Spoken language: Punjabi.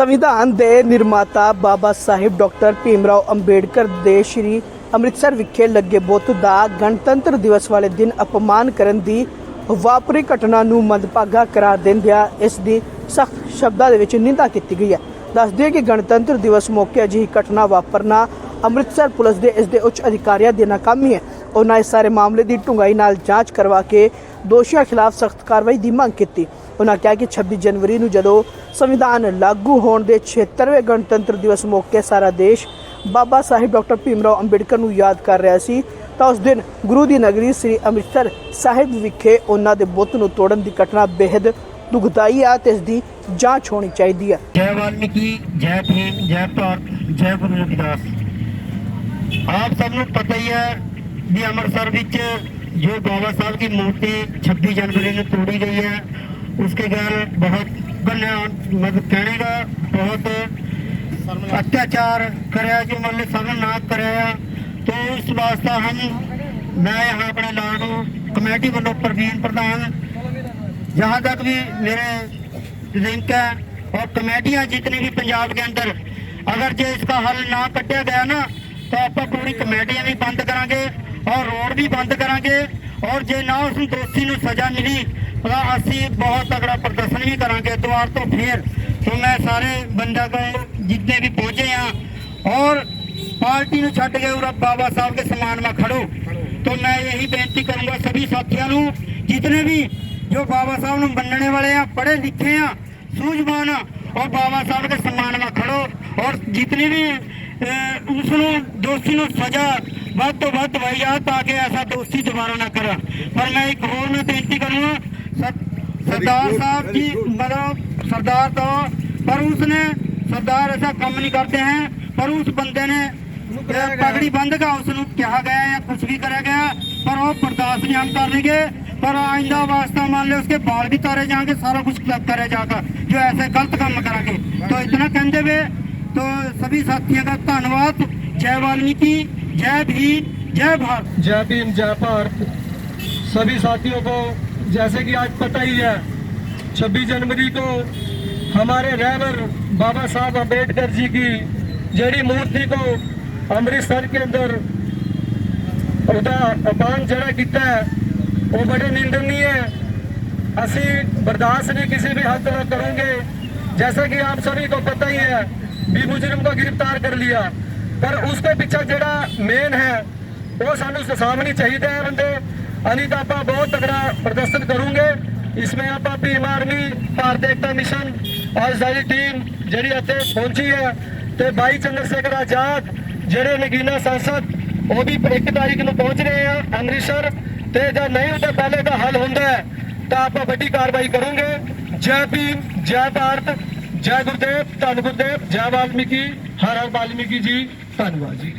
ਸੰਵਿਧਾਨ ਦੇ ਨਿਰਮਾਤਾ ਬਾਬਾ ਸਾਹਿਬ ਡਾਕਟਰ ਭੀਮਰਾਓ ਅੰਬੇਡਕਰ ਦੇ ਸ਼੍ਰੀ ਅੰਮ੍ਰਿਤਸਰ ਵਿਖੇ ਲੱਗੇ ਬੁੱਤ ਦਾ ਗਣਤੰਤਰ ਦਿਵਸ ਵਾਲੇ ਦਿਨ ਅਪਮਾਨ ਕਰਨ ਦੀ ਵਾਪਰੀ ਘਟਨਾ ਨੂੰ ਮੰਦਭਾਗਾ ਕਰਾਰ ਦਿੰਦਿਆਂ ਇਸ ਦੀ ਸਖਤ ਸ਼ਬਦਾਂ ਦੇ ਵਿੱਚ ਨਿੰਦਾ ਕੀਤੀ ਗਈ ਹੈ। ਦੱਸਦੇ ਕਿ ਗਣਤੰਤਰ ਦਿਵਸ ਮੌਕੇ ਅਜਿਹੀ ਘਟਨਾ ਵਾਪਰਨਾ ਅੰਮ੍ਰਿਤਸਰ ਪੁਲਿਸ ਦੇ ਇਸ ਦੇ ਉੱਚ ਅਧਿਕਾਰੀਆਂ ਦੀ ਨਾਕਾਮੀ ਹੈ। ਉਹਨਾਂ ਇਸ ਸਾਰੇ ਮਾਮਲੇ ਦੀ ਢੁੰਗਾਈ ਨਾਲ ਜਾਂਚ ਕਰਵਾ ਕੇ ਦੋਸ਼ੀਆਂ ਖਿਲਾਫ ਸਖਤ ਕਾਰਵਾਈ ਦੀ ਮੰਗ ਕੀਤੀ। ਉਹਨਾਂ ਕਿਹਾ ਕਿ 26 ਜਨਵਰੀ ਨੂੰ ਜਦੋਂ ਸੰਵਿਧਾਨ ਲਾਗੂ ਹੋਣ ਦੇ 76ਵੇਂ ਗਣਤੰਤਰ ਦਿਵਸ ਮੌਕੇ ਸਾਰਾ ਦੇਸ਼ ਬਾਬਾ ਸਾਹਿਬ ਡਾਕਟਰ ਭੀਮਰਾਓ ਅੰਬੇਡਕਰ ਨੂੰ ਯਾਦ ਕਰ ਰਿਹਾ ਸੀ, ਤਾਂ ਉਸ ਦਿਨ ਗੁਰੂ ਦੀ ਨਗਰੀ ਸ੍ਰੀ ਅੰਮ੍ਰਿਤਸਰ ਸਾਹਿਬ ਵਿਖੇ ਉਹਨਾਂ ਦੇ ਬੁੱਤ ਨੂੰ ਤੋੜਨ ਦੀ ਘਟਨਾ ਬੇहद ਦੁਖਦਾਈ ਆ ਤੇ ਇਸ ਦੀ ਜਾਂਚ ਹੋਣੀ ਚਾਹੀਦੀ ਹੈ ਜੈ ਵਾਲਮੀਕੀ, ਜੈ ਭੀਮ, ਜੈ ਭਾਰਤ, ਜੈ ਗੁਰੂ ਆਪ ਸਭ ਨੂੰ ਪਤਾ ਹੀ ਹੈ ਵੀ ਅੰਮ੍ਰਿਤਸਰ ਵਿੱਚ ਜੋ ਬਾਬਾ ਸਾਹਿਬ ਦੀ ਮੂਰਤੀ 26 ਜਨਵਰੀ ਨੂੰ ਤੋੜੀ ਗਈ ਹੈ उसके घर बहुत गन्ना मतलब कहने का बहुत अत्याचार कराया जो मतलब सर्वनाश कराया तो इस वास्ते हम मैं यहाँ अपने लाडू कमेटी वालों प्रवीण प्रधान जहाँ तक भी मेरे लिंक है और कमेटियाँ जितनी भी पंजाब के अंदर अगर जो इसका हल ना कटिया गया ना तो आप पूरी कमेटियाँ भी बंद करांगे और ਵੀ ਬੰਦ ਕਰਾਂਗੇ ਔਰ ਜੇ ਨਾ ਉਸ ਦੋਸਤੀ ਨੂੰ ਸਜ਼ਾ ਮਿਲੀ ਤਾਂ ਅਸੀਂ ਬਹੁਤ ਤਕੜਾ ਪ੍ਰਦਰਸ਼ਨ ਵੀ ਕਰਾਂਗੇ ਦੁਆਰ ਤੋਂ ਫੇਰ। ਤੋਂ ਮੈਂ ਸਾਰੇ ਬੰਦਾ ਕੋ ਜਿੱਤੇ ਵੀ ਪਹੁੰਚੇ ਆ ਔਰ ਪਾਰਟੀ ਨੂੰ ਛੱਡ ਕੇ ਉਹ ਬਾਬਾ ਸਾਹਿਬ ਦੇ ਸਮਾਨ ਮਾ ਖੜੋ। ਤੋਂ ਮੈਂ ਇਹੀ ਬੇਨਤੀ ਕਰੂੰਗਾ ਸਭੀ ਸਾਥੀਆਂ ਨੂੰ, ਜਿਤਨੇ ਵੀ ਜੋ ਬਾਬਾ ਸਾਹਿਬ ਨੂੰ ਮੰਨਣੇ ਵਾਲੇ ਆ, ਪੜ੍ਹੇ ਲਿਖੇ ਆ, ਸੂਝਵਾਨ ਔਰ ਬਾਬਾ ਸਾਹਿਬ ਦੇ ਸਮਾਨ ਮਾ ਖੜੋ ਔਰ ਜਿਤਨੇ ਵੀ ਉਸ ਨੂੰ, ਦੋਸ਼ੀ ਨੂੰ ਸਜ਼ਾ ਵੱਧ ਤੋਂ ਵੱਧ ਦਵਾਈ ਜਾ ਤਾਂ ਕਿ ਐਸਾ ਦੋਸ਼ੀ ਦੁਬਾਰਾ ਨਾ ਕਰੇ ਪਰ ਮੈਂ ਇੱਕ ਹੋਰ ਮੈਂ ਬੇਨਤੀ ਕਰੂੰਗਾ ਸਰ- सरदार साहब की मतलब सरदार तो पर उसने सरदार ऐसा काम नहीं करते हैं पर उस बंदे ने अ, पगड़ी बंद का उसने कहा गया या कुछ भी करा गया पर वो बर्दाश्त नहीं हम कर लेंगे पर आइंदा वास्ता मान लो उसके बाल भी तारे जाएंगे सारा कुछ करे जाकर जो ऐसे गलत काम करेंगे तो इतना कहते हुए तो सभी साथियों का धन्यवाद जय वाल्मीकि जय भीम, जय भारत। जय भीम, जय भारत। सभी साथियों को, जैसे कि आज पता ही है 26 जनवरी को हमारे रहबर बाबा साहब अंबेडकर जी की जड़ी मूर्ति को अमृतसर के अंदर अपान जरा किया है, वो बड़े निंदनीय है। असी बर्दाश्त नहीं किसी भी हद तक करेंगे, जैसा कि आप सभी को पता ही है, भी मुजरिम को गिरफ़्तार कर लिया। पर उसके पीछे ਜਿਹੜਾ ਮੇਨ ਹੈ ਉਹ ਸਾਨੂੰ ਸਾਹਮਣੇ ਚਾਹੀਦਾ ਹੈ ਬੰਦੇ ਅਨੀ ਤਾਂ ਆਪਾਂ ਬਹੁਤ ਤਗੜਾ ਪ੍ਰਦਰਸ਼ਨ ਕਰੂੰਗੇ इसमें ਆਪਾਂ ਭੀਮ ਆਰਮੀ ਭਾਰਤ ਏਕਤਾ ਮਿਸ਼ਨ ਔਰ ਸਾਡੀ ਟੀਮ ਜਿਹੜੀ ਇੱਥੇ ਪਹੁੰਚੀ ਹੈ ਤੇ 22 ਚੰਦਰ ਸ਼ੇਖਰ ਆਜ਼ਾਦ ਜਿਹੜੇ ਨਗੀਨਾ ਸੰਸਦ ਉਹ ਵੀ 1 ਤਾਰੀਖ ਨੂੰ ਪਹੁੰਚ ਰਹੇ ਆ ਅੰਮ੍ਰਿਤਸਰ ਤੇ ਜੇ ਨਹੀਂ ਉਹਦਾ ਪਹਿਲੇ ਦਾ ਹੱਲ ਹੁੰਦਾ ਹੈ ਤਾਂ ਆਪਾਂ ਵੱਡੀ ਕਾਰਵਾਈ ਕਰਾਂਗੇ ਜੈ ਭੀਮ ਜੈ ਭਾਰਤ ਜੈ ਗੁਰਦੇਵ ਧੰਨ ਗੁਰਦੇਵ ਜੈ ਵਾਲਮੀਕੀ ਹਰ ਹਰ ਵਾਲਮੀਕੀ ਜੀ ਧੰਨਵਾਦ ਜੀ।